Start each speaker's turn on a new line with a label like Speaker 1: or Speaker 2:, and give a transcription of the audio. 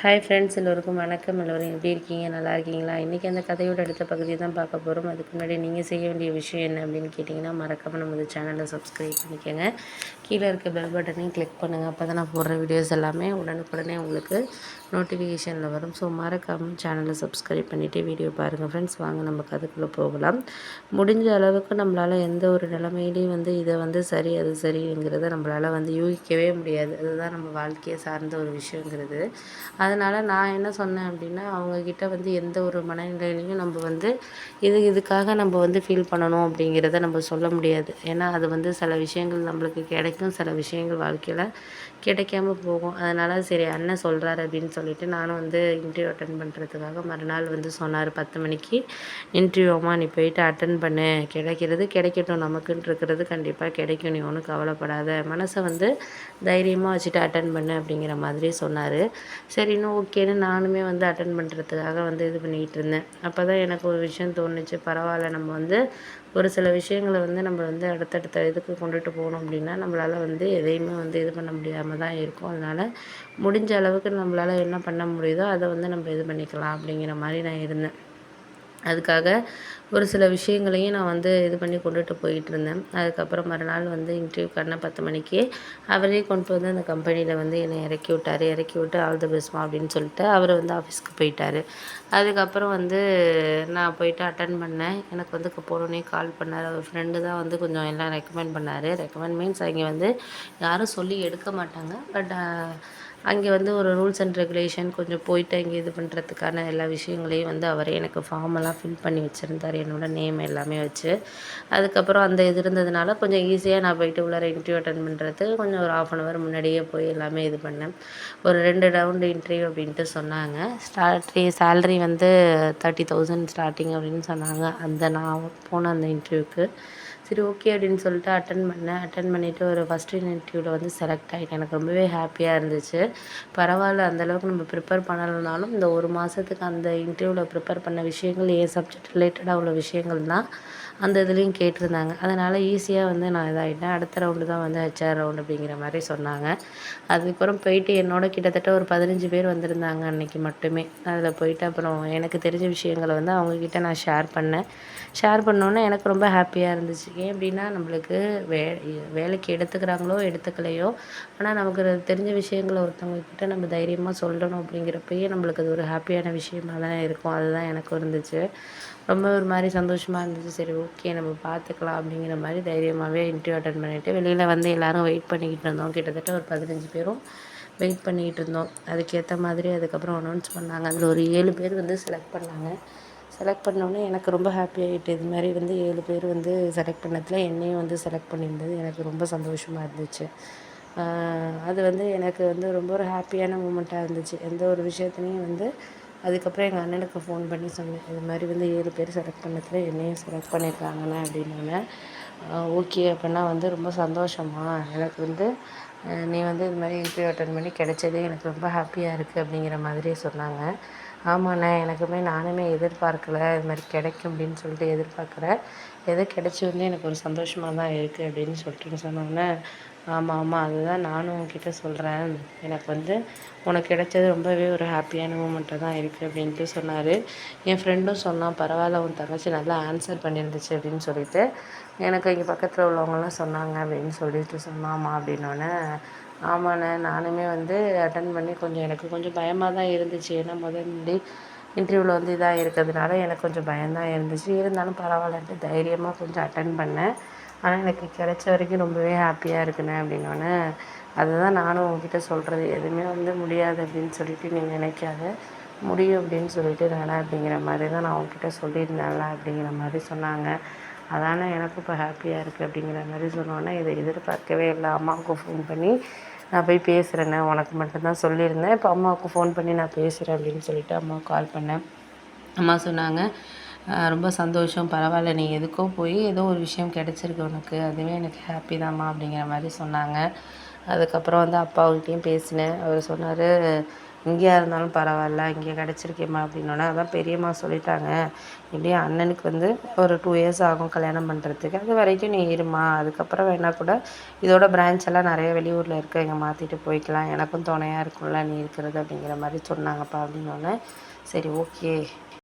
Speaker 1: hi friends எல்லோருக்கும் வணக்கம் எல்லோரும் எப்படி இருக்கீங்க நல்லா இருக்கீங்களா இன்றைக்கி அந்த கதையோட அடுத்த பகுதியை தான் பார்க்க போகிறோம் அதுக்கு முன்னாடி நீங்கள் செய்ய வேண்டிய விஷயம் என்ன அப்படின்னு கேட்டிங்கன்னா மறக்காமல் நமது சேனலை சப்ஸ்கிரைப் பண்ணிக்கோங்க கீழே இருக்க பெல் பட்டனையும் கிளிக் பண்ணுங்கள் அப்போ தான் நான் போடுற வீடியோஸ் எல்லாமே உடனுக்குடனே உங்களுக்கு நோட்டிஃபிகேஷனில் வரும் ஸோ மறக்காமல் சேனலை சப்ஸ்கிரைப் பண்ணிவிட்டு வீடியோ பாருங்கள் ஃப்ரெண்ட்ஸ் வாங்க நம்ம கதைக்குள்ளே போகலாம் முடிஞ்ச அளவுக்கு நம்மளால் எந்த ஒரு நிலைமையிலையும் வந்து இதை வந்து சரி அது சரிங்கிறத நம்மளால் வந்து யூகிக்கவே முடியாது அதுதான் நம்ம வாழ்க்கையை சார்ந்த ஒரு விஷயங்கிறது அதனால் நான் என்ன சொன்னேன் அப்படின்னா அவங்கக்கிட்ட வந்து எந்த ஒரு மனநிலையிலையும் நம்ம வந்து இது இதுக்காக நம்ம வந்து ஃபீல் பண்ணணும் அப்படிங்கிறத நம்ம சொல்ல முடியாது ஏன்னா அது வந்து சில விஷயங்கள் நம்மளுக்கு கிடைக்கும் சில விஷயங்கள் வாழ்க்கையில் கிடைக்காம போகும் அதனால் சரி அண்ணன் சொல்கிறாரு அப்படின்னு சொல்லிட்டு நானும் வந்து இன்டர்வியூ அட்டன் பண்ணுறதுக்காக மறுநாள் வந்து சொன்னார் பத்து மணிக்கு இன்டர்வியூமா நீ போயிட்டு அட்டன் பண்ணு கிடைக்கிறது கிடைக்கட்டும் நமக்குன்னு இருக்கிறது கண்டிப்பாக கிடைக்கும் நீ ஒன்றும் கவலைப்படாத மனசை வந்து தைரியமாக வச்சுட்டு அட்டன் பண்ணு அப்படிங்கிற மாதிரி சொன்னார் சரி அப்படின்னு ஓகேன்னு நானுமே வந்து அட்டன் பண்ணுறதுக்காக வந்து இது பண்ணிக்கிட்டு இருந்தேன் அப்போ தான் எனக்கு ஒரு விஷயம் தோணுச்சு பரவாயில்ல நம்ம வந்து ஒரு சில விஷயங்களை வந்து நம்ம வந்து அடுத்தடுத்த இதுக்கு கொண்டுட்டு போகணும் அப்படின்னா நம்மளால் வந்து எதையுமே வந்து இது பண்ண முடியாமல் தான் இருக்கும் அதனால் முடிஞ்ச அளவுக்கு நம்மளால் என்ன பண்ண முடியுதோ அதை வந்து நம்ம இது பண்ணிக்கலாம் அப்படிங்கிற மாதிரி நான் இருந்தேன் அதுக்காக ஒரு சில விஷயங்களையும் நான் வந்து இது பண்ணி கொண்டுட்டு போயிட்டு இருந்தேன் அதுக்கப்புறம் மறுநாள் வந்து இன்டர்வியூ கண்ண பத்து மணிக்கு அவரே கொண்டு வந்து அந்த கம்பெனியில் வந்து என்னை இறக்கி விட்டார் இறக்கி விட்டு ஆல் த பெஸ்ட்மா அப்படின்னு சொல்லிட்டு அவர் வந்து ஆஃபீஸ்க்கு போயிட்டார் அதுக்கப்புறம் வந்து நான் போயிட்டு அட்டன் பண்ணேன் எனக்கு வந்து போனோடனே கால் பண்ணார் அவர் ஃப்ரெண்டு தான் வந்து கொஞ்சம் எல்லாம் ரெக்கமெண்ட் பண்ணார் ரெக்கமெண்ட் மீன்ஸ் அங்கே வந்து யாரும் சொல்லி எடுக்க மாட்டாங்க பட் அங்கே வந்து ஒரு ரூல்ஸ் அண்ட் ரெகுலேஷன் கொஞ்சம் போயிட்டு அங்கே இது பண்ணுறதுக்கான எல்லா விஷயங்களையும் வந்து அவரே எனக்கு ஃபார்மெல்லாம் ஃபில் பண்ணி வச்சுருந்தார் என்னோடய நேம் எல்லாமே வச்சு அதுக்கப்புறம் அந்த இது இருந்ததுனால கொஞ்சம் ஈஸியாக நான் போயிட்டு உள்ளார இன்டர்வியூ அட்டன் பண்ணுறது கொஞ்சம் ஒரு ஆஃப் அன் ஹவர் முன்னாடியே போய் எல்லாமே இது பண்ணேன் ஒரு ரெண்டு ரவுண்டு இன்டர்வியூ அப்படின்ட்டு சொன்னாங்க ஸ்டார்ட்ரி சேல்ரி வந்து தேர்ட்டி தௌசண்ட் ஸ்டார்டிங் அப்படின்னு சொன்னாங்க அந்த நான் போன அந்த இன்டர்வியூக்கு சரி ஓகே அப்படின்னு சொல்லிட்டு அட்டன் பண்ணேன் அட்டன் பண்ணிவிட்டு ஒரு ஃபஸ்ட் இன்டர்வியூவில் வந்து செலக்ட் ஆகிட்டேன் எனக்கு ரொம்பவே ஹாப்பியாக இருந்துச்சு பரவாயில்ல அந்தளவுக்கு நம்ம ப்ரிப்பேர் பண்ணலைனாலும் இந்த ஒரு மாதத்துக்கு அந்த இன்டர்வியூவில் ப்ரிப்பேர் பண்ண விஷயங்கள் ஏன் சப்ஜெக்ட் ரிலேட்டடாக உள்ள விஷயங்கள் தான் அந்த இதுலேயும் கேட்டிருந்தாங்க அதனால் ஈஸியாக வந்து நான் இதாகிட்டேன் அடுத்த ரவுண்டு தான் வந்து ஹெச்ஆர் ரவுண்டு அப்படிங்கிற மாதிரி சொன்னாங்க அதுக்கப்புறம் போயிட்டு என்னோட கிட்டத்தட்ட ஒரு பதினஞ்சு பேர் வந்திருந்தாங்க அன்றைக்கி மட்டுமே அதில் போயிட்டு அப்புறம் எனக்கு தெரிஞ்ச விஷயங்களை வந்து அவங்கக்கிட்ட நான் ஷேர் பண்ணேன் ஷேர் பண்ணோன்னே எனக்கு ரொம்ப ஹாப்பியாக இருந்துச்சு ஏன் அப்படின்னா நம்மளுக்கு வே வேலைக்கு எடுத்துக்கிறாங்களோ எடுத்துக்கலையோ ஆனால் நமக்கு தெரிஞ்ச விஷயங்களை ஒருத்தவங்கக்கிட்ட நம்ம தைரியமாக சொல்லணும் அப்படிங்கிறப்பயே நம்மளுக்கு அது ஒரு ஹாப்பியான விஷயமாக தான் இருக்கும் அதுதான் எனக்கும் இருந்துச்சு ரொம்ப ஒரு மாதிரி சந்தோஷமாக இருந்துச்சு சரி ஓகே நம்ம பார்த்துக்கலாம் அப்படிங்கிற மாதிரி தைரியமாகவே இன்டர்வியூ அட்டன் பண்ணிவிட்டு வெளியில் வந்து எல்லோரும் வெயிட் பண்ணிக்கிட்டு இருந்தோம் கிட்டத்தட்ட ஒரு பதினஞ்சு பேரும் வெயிட் பண்ணிக்கிட்டு இருந்தோம் அதுக்கேற்ற மாதிரி அதுக்கப்புறம் அனௌன்ஸ் பண்ணாங்க அதில் ஒரு ஏழு பேர் வந்து செலக்ட் பண்ணாங்க செலக்ட் பண்ணோன்னே எனக்கு ரொம்ப ஹாப்பி ஆகிட்டு இது மாதிரி வந்து ஏழு பேர் வந்து செலக்ட் பண்ணதில் என்னையும் வந்து செலக்ட் பண்ணியிருந்தது எனக்கு ரொம்ப சந்தோஷமாக இருந்துச்சு அது வந்து எனக்கு வந்து ரொம்ப ஒரு ஹாப்பியான மூமெண்ட்டாக இருந்துச்சு எந்த ஒரு விஷயத்துலையும் வந்து அதுக்கப்புறம் எங்கள் அண்ணனுக்கு ஃபோன் பண்ணி சொன்னேன் இது மாதிரி வந்து ஏழு பேர் செலக்ட் பண்ணதில் என்னையும் செலக்ட் பண்ணியிருக்காங்கண்ணே அப்படின்னோடனே ஓகே அப்படின்னா வந்து ரொம்ப சந்தோஷமா எனக்கு வந்து நீ வந்து இது மாதிரி இன்டர்வியூ அட்டன் பண்ணி கிடைச்சதே எனக்கு ரொம்ப ஹாப்பியாக இருக்குது அப்படிங்கிற மாதிரி சொன்னாங்க ஆமாண்ணே எனக்குமே நானுமே எதிர்பார்க்கல இது மாதிரி கிடைக்கும் அப்படின்னு சொல்லிட்டு எதிர்பார்க்குறேன் எது கிடைச்சி வந்து எனக்கு ஒரு சந்தோஷமாக தான் இருக்குது அப்படின்னு சொல்லிட்டு சொன்னோன்னே ஆமாம் ஆமாம் அதுதான் நானும் உங்ககிட்ட சொல்கிறேன் எனக்கு வந்து உனக்கு கிடைச்சது ரொம்பவே ஒரு ஹாப்பியான மூமெண்ட்டாக தான் இருக்குது அப்படின்ட்டு சொன்னார் என் ஃப்ரெண்டும் சொன்னான் பரவாயில்ல உன் தங்கச்சி நல்லா ஆன்சர் பண்ணியிருந்துச்சு அப்படின்னு சொல்லிட்டு எனக்கு இங்கே பக்கத்தில் உள்ளவங்களாம் சொன்னாங்க அப்படின்னு சொல்லிட்டு சொன்னாம்மா அப்படின்னோடனே ஆமாண்ணே நானுமே வந்து அட்டன் பண்ணி கொஞ்சம் எனக்கு கொஞ்சம் பயமாக தான் இருந்துச்சு ஏன்னா முதல்ல இன்டர்வியூவில் வந்து இதாக இருக்கிறதுனால எனக்கு கொஞ்சம் பயம்தான் இருந்துச்சு இருந்தாலும் பரவாயில்லன்ட்டு தைரியமாக கொஞ்சம் அட்டன் பண்ணேன் ஆனால் எனக்கு கிடைச்ச வரைக்கும் ரொம்பவே ஹாப்பியாக இருக்குண்ணே அப்படின்னோடனே அதுதான் நானும் உங்ககிட்ட சொல்கிறது எதுவுமே வந்து முடியாது அப்படின்னு சொல்லிட்டு நீ நினைக்காத முடியும் அப்படின்னு சொல்லிட்டு வேணா அப்படிங்கிற மாதிரி தான் நான் உங்ககிட்ட சொல்லியிருந்தேன்ல அப்படிங்கிற மாதிரி சொன்னாங்க அதான எனக்கும் இப்போ ஹாப்பியாக இருக்குது அப்படிங்கிற மாதிரி சொன்னோன்னே இதை எதிர்பார்க்கவே இல்லை அம்மாவுக்கு ஃபோன் பண்ணி நான் போய் பேசுகிறேண்ணே உனக்கு மட்டும்தான் சொல்லியிருந்தேன் இப்போ அம்மாவுக்கு ஃபோன் பண்ணி நான் பேசுகிறேன் அப்படின்னு சொல்லிட்டு அம்மாவுக்கு கால் பண்ணேன் அம்மா சொன்னாங்க ரொம்ப சந்தோஷம் பரவாயில்ல நீ எதுக்கோ போய் ஏதோ ஒரு விஷயம் கிடச்சிருக்கு உனக்கு அதுவே எனக்கு ஹாப்பி தான்மா அப்படிங்கிற மாதிரி சொன்னாங்க அதுக்கப்புறம் வந்து அப்பாவுக்கிட்டேயும் பேசினேன் அவர் சொன்னார் இங்கேயா இருந்தாலும் பரவாயில்ல இங்கே கிடச்சிருக்கேம்மா அப்படின்னோடனே அதான் பெரியம்மா சொல்லிட்டாங்க இப்படியே அண்ணனுக்கு வந்து ஒரு டூ இயர்ஸ் ஆகும் கல்யாணம் பண்ணுறதுக்கு அது வரைக்கும் நீ இருமா அதுக்கப்புறம் வேணால் கூட இதோட பிரான்ச் எல்லாம் நிறைய வெளியூரில் இருக்க இங்கே மாற்றிட்டு போய்க்கலாம் எனக்கும் துணையாக இருக்கும்ல நீ இருக்கிறது அப்படிங்கிற மாதிரி சொன்னாங்கப்பா அப்படின்னோடனே சரி ஓகே